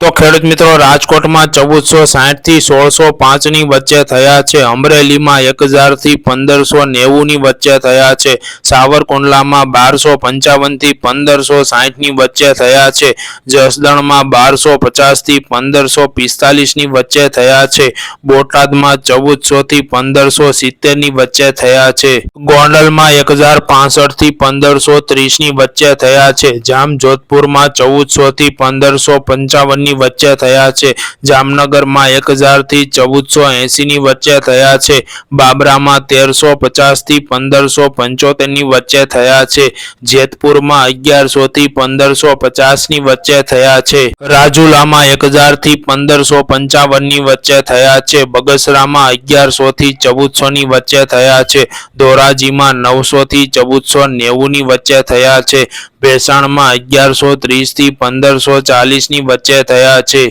તો ખેડૂત મિત્રો, રાજકોટમાં ચૌદસો સાઠથી સોળસો પાંચની વચ્ચે થયા છે. અમરેલીમાં એક હજારથી પંદરસો નેવું ની વચ્ચે થયા છે. સાવરકુંડલામાં બારસો પંચાવનથી પંદરસો સાઠની વચ્ચે થયા છે. જસદણમાં બારસો પચાસથી પંદરસો પિસ્તાલીસની વચ્ચે થયા છે. બોટાદમાં ચૌદસો થી પંદરસો સિત્તેરની વચ્ચે થયા છે. ગોંડલમાં એક હજાર પાસઠથી પંદરસો ત્રીસની વચ્ચે થયા છે. જામજોધપુરમાં ચૌદસો થી પંદરસો પંચાવન ની વચ્ચે થયા છે. જામનગરમાં એક હજારથી ચૌદસો એસી ની વચ્ચે થયા છે. બાબરામાં તેરસો પચાસથી પંદરસો પંચોતેરની વચ્ચે થયા છે. જેતપુરમાં અગિયારસો થી પંદરસો પચાસની વચ્ચે થયા છે. રાજુલામાં એક હજારથી પંદરસો પંચાવનની વચ્ચે થયા છે. બગસરામાં ચૌદસો ની વચ્ચે થયા છે. ધોરાજીમાં નવસો થી ચૌદસો નેવું ની વચ્ચે થયા છે. ભેસાણમાં અગિયારસો ત્રીસથી પંદરસો ચાલીસની વચ્ચે થયા છે.